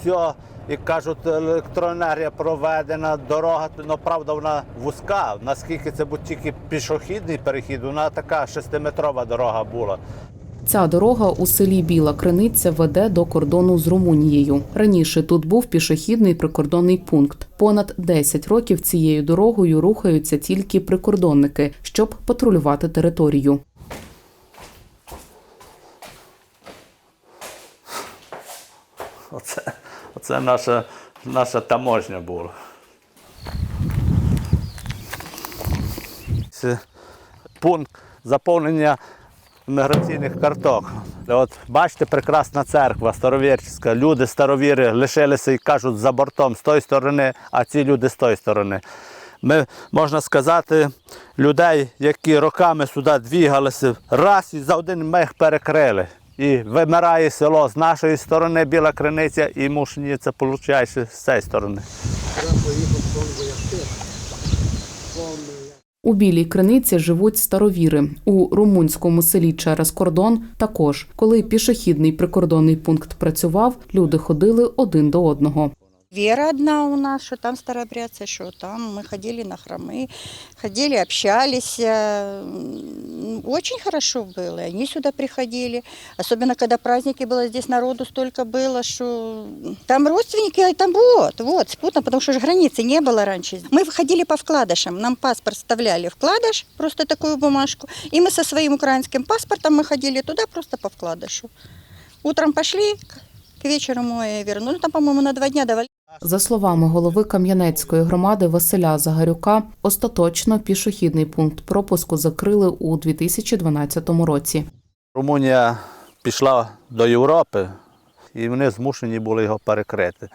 все, як кажуть, електроенергія проведена, дорога, ну правда, вона вузька. Наскільки це був тільки пішохідний перехід, вона така шестиметрова дорога була. Ця дорога у селі Біла Криниця веде до кордону з Румунією. Раніше тут був пішохідний прикордонний пункт. Понад 10 років цією дорогою рухаються тільки прикордонники, щоб патрулювати територію. Оце наша, наша таможня була. Це пункт заповнення міграційних карток. От бачите, прекрасна церква старовірчська. Люди старовіри лишилися і кажуть за бортом з тої сторони, а ці люди з тої сторони. Ми, можна сказати, людей, які роками сюди двігалися, раз і за один миг перекрили. І вимирає село з нашої сторони Біла Криниця і Мушні, це виходить з цієї сторони. У білій криниці живуть старовіри. У румунському селі через кордон також. Коли пішохідний прикордонний пункт працював, люди ходили один до одного. Вера одна у нас, что там старообрядцы, что там мы ходили на храмы, ходили, общались. э, Очень хорошо было. Они сюда приходили. Особенно, когда праздники было, здесь народу столько было, что там родственники, а там вот, вот, спутно, потому что же границы не было раньше. Мы выходили по вкладышам, нам паспорт вставляли вкладыш, просто такую бумажку, и мы со своим украинским паспортом мы ходили туда просто по вкладышу. Утром пошли, к вечеру мы вернули, ну там, по-моему, на два дня давали. За словами голови Кам'янецької громади Василя Загарюка, остаточно пішохідний пункт пропуску закрили у 2012 році. Румунія пішла до Європи, і вони змушені були його перекрити.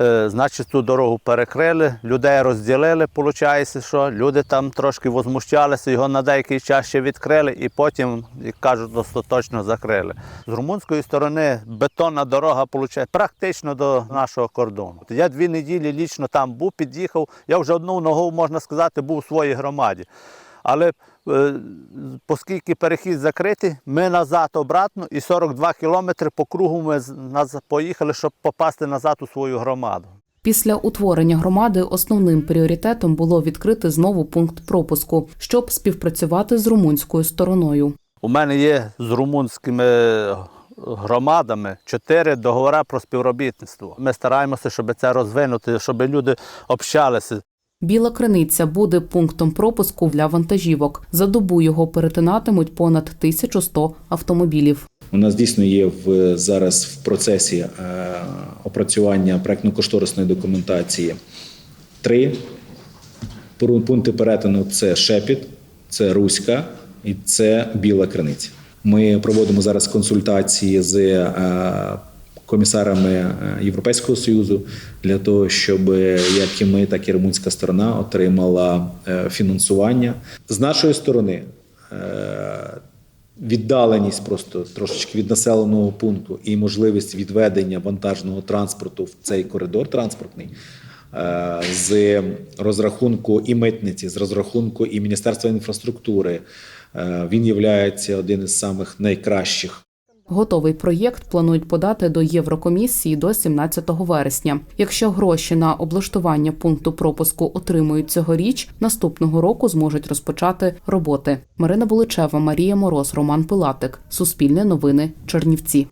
Е, Значить, ту дорогу перекрили, людей розділили, виходить, що люди там трошки возмущалися, його на деякий час ще відкрили і потім, як кажуть, остаточно закрили. З румунської сторони бетонна дорога виходить, практично до нашого кордону. Я дві неділі лічно там був, під'їхав, я вже одну ногу, можна сказати, був у своїй громаді. Але оскільки перехід закритий, ми назад обратно і 42 кілометри по кругу ми поїхали, щоб попасти назад у свою громаду. Після утворення громади основним пріоритетом було відкрити знову пункт пропуску, щоб співпрацювати з румунською стороною. У мене є з румунськими громадами чотири договори про співробітництво. Ми стараємося, щоб це розвинути, щоб люди общалися. Біла криниця буде пунктом пропуску для вантажівок. За добу його перетинатимуть понад 1100 автомобілів. У нас дійсно є в зараз в процесі е, опрацювання проектно-кошторисної документації три пункти перетину: це Шепіт, це Руська і це Біла Криниця. Ми проводимо зараз консультації з е, комісарами е, Європейського союзу для того, щоб як і ми, так і румунська сторона отримала е, фінансування з нашої сторони. е, віддаленість просто трошечки від населеного пункту і можливість відведення вантажного транспорту в цей коридор транспортний е, з розрахунку і митниці, з розрахунку і Міністерства інфраструктури. е, Він є один із самих найкращих Готовий проєкт планують подати до Єврокомісії до 17 вересня. Якщо гроші на облаштування пункту пропуску отримують цьогоріч, наступного року зможуть розпочати роботи. Марина Буличева, Марія Мороз, Роман Пилатик. Суспільне новини. Чернівці.